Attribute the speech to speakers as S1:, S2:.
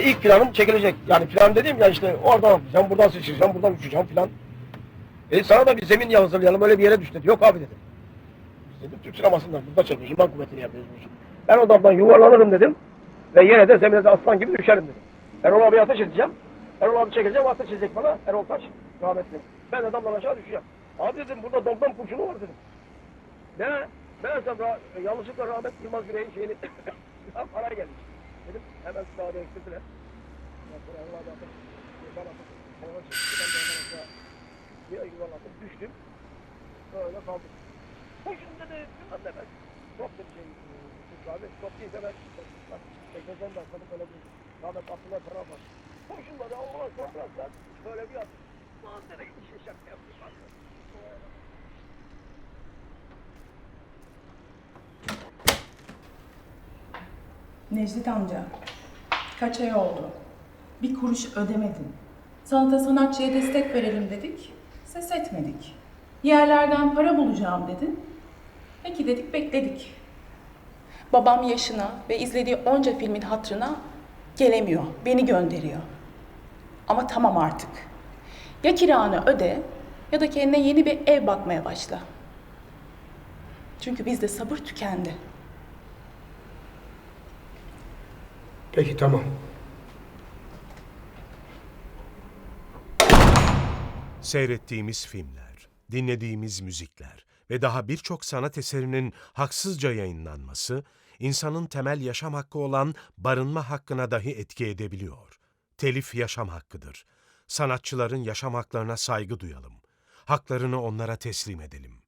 S1: İlk planım çekilecek. Yani plan dediğim ya işte oradan atlayacağım, buradan sıçrayacağım, buradan uçacağım filan. E sana da bir zemin ya hazırlayalım öyle bir yere düş dedi. Yok abi dedi. Biz dedim Türk sinemasından burada çekiyoruz. İman kuvvetini yapıyoruz. Ben odamdan yuvarlanırım dedim. Ve yere de zemine de aslan gibi düşerim dedim. Erol abi ateş edeceğim. Erol abi çekeceğim, ateş edecek bana. Erol Taş, rahmetli. Ben adamdan aşağı düşeceğim. Abi dedim burada domdan kurşunu var dedim. Ne? Meğersem yanlışlıkla rahmet Yılmaz Güney'in şeyini ya para gelmiş. Dedim hemen değiştirdiler. Ondan sonra abi ateş ben ateş Hava çıktı ben de ondan aşağı bir yuvarlandım düştüm. Öyle kaldım. Koşun dedi bilmem ne ben. Stop dedi şey Türk abi stop değil de ben bak tekneden de atladım öyle bir rahmet Abdullah taraf var. Koşun dedi Allah korkmazlar. Böyle bir attım. Lan nereye gitti şey şaka
S2: Necdet amca, kaç ay oldu? Bir kuruş ödemedin. Sanata sanatçıya destek verelim dedik, ses etmedik. Yerlerden para bulacağım dedin. Peki dedik, bekledik. Babam yaşına ve izlediği onca filmin hatırına gelemiyor, beni gönderiyor. Ama tamam artık. Ya kiranı öde ya da kendine yeni bir ev bakmaya başla. Çünkü bizde sabır tükendi.
S1: Peki tamam.
S3: Seyrettiğimiz filmler, dinlediğimiz müzikler ve daha birçok sanat eserinin haksızca yayınlanması, insanın temel yaşam hakkı olan barınma hakkına dahi etki edebiliyor. Telif yaşam hakkıdır. Sanatçıların yaşam haklarına saygı duyalım. Haklarını onlara teslim edelim.